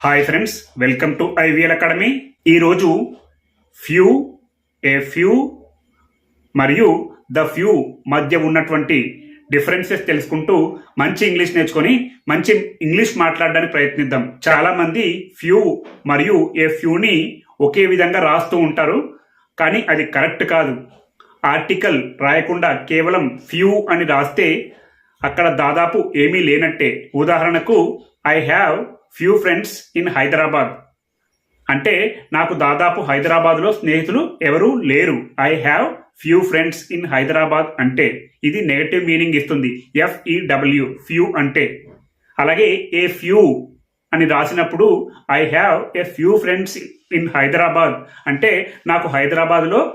Hi friends welcome to IVL academy ఈరోజు few a few మరియు the few మధ్య ఉన్నటువంటి డిఫరెన్సెస్ తెలుసుకుంటూ మంచి ఇంగ్లీష్ నేర్చుకొని మంచి ఇంగ్లీష్ మాట్లాడడానికి ప్రయత్నిద్దాం. చాలామంది ఫ్యూ మరియు ఏ ఫ్యూని ఒకే విధంగా రాస్తూ ఉంటారు కానీ అది కరెక్ట్ కాదు. ఆర్టికల్ రాయకుండా కేవలం ఫ్యూ అని రాస్తే అక్కడ దాదాపు ఏమీ లేనట్టే. ఉదాహరణకు I have few friends in Hyderabad అంటే నాకు దాదాపు హైదరాబాద్లో స్నేహితులు ఎవరూ లేరు. I have few friends in Hyderabad అంటే ఇది నెగటివ్ మీనింగ్ ఇస్తుంది. ఎఫ్ఈడబ్ల్యూ ఫ్యూ అంటే. అలాగే ఏ ఫ్యూ అని రాసినప్పుడు I have a few friends in Hyderabad అంటే నాకు హైదరాబాద్లో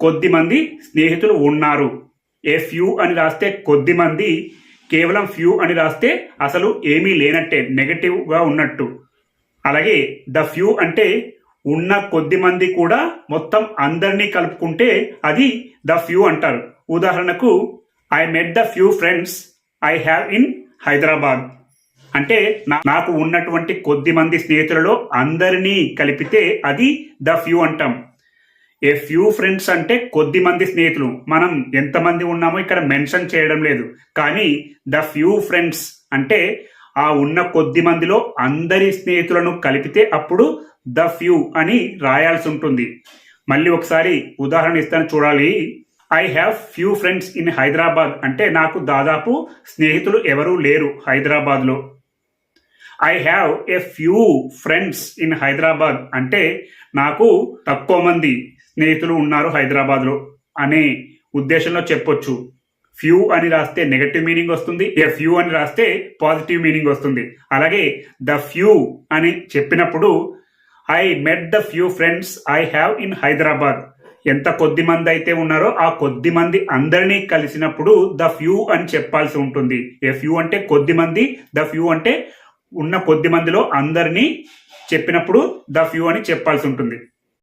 కొద్ది మంది స్నేహితులు ఉన్నారు. ఏ ఫ్యూ అని రాస్తే కొద్ది మంది కేవలం ఫ్యూ అని రాస్తే అసలు ఏమీ లేనట్టే నెగటివ్గా ఉన్నట్టు. అలాగే ద ఫ్యూ అంటే ఉన్న కొద్ది మంది కూడా మొత్తం అందరినీ కలుపుకుంటే అది ద ఫ్యూ అంటారు. ఉదాహరణకు I met the few friends I have in Hyderabad అంటే నా- నాకు ఉన్నటువంటి కొద్ది మంది స్నేహితులలో అందరినీ కలిపితే అది ద ఫ్యూ అంటాం. ఏ ఫ్యూ ఫ్రెండ్స్ అంటే కొద్ది మంది స్నేహితులు. మనం ఎంతమంది ఉన్నామో ఇక్కడ మెన్షన్ చేయడం లేదు. కానీ ద ఫ్యూ ఫ్రెండ్స్ అంటే ఆ ఉన్న కొద్ది మందిలో అందరి స్నేహితులను కలిపితే అప్పుడు ద ఫ్యూ అని రాయాల్సి ఉంటుంది. మళ్ళీ ఒకసారి ఉదాహరణ ఇస్తాను చూడాలి. I have few friends in Hyderabad అంటే నాకు దాదాపు స్నేహితులు ఎవరూ లేరు హైదరాబాద్లో. I have a few friends in Hyderabad అంటే నాకు తక్కువ మంది స్నేహితులు ఉన్నారు హైదరాబాద్లో అనే ఉద్దేశంలో చెప్పొచ్చు. ఫ్యూ అని రాస్తే నెగటివ్ మీనింగ్ వస్తుంది ఏ ఫ్యూ అని రాస్తే పాజిటివ్ మీనింగ్ వస్తుంది. అలాగే ద ఫ్యూ అని చెప్పినప్పుడు I met the few friends I have in Hyderabad. ఎంత కొద్ది మంది అయితే ఉన్నారో ఆ కొద్ది మంది అందరినీ కలిసినప్పుడు ద ఫ్యూ అని చెప్పాల్సి ఉంటుంది. ఏ ఫ్యూ అంటే కొద్ది మంది ద ఫ్యూ అంటే ఉన్న కొద్ది మందిలో అందరినీ చెప్పినప్పుడు ద ఫ్యూ అని చెప్పాల్సి ఉంటుంది.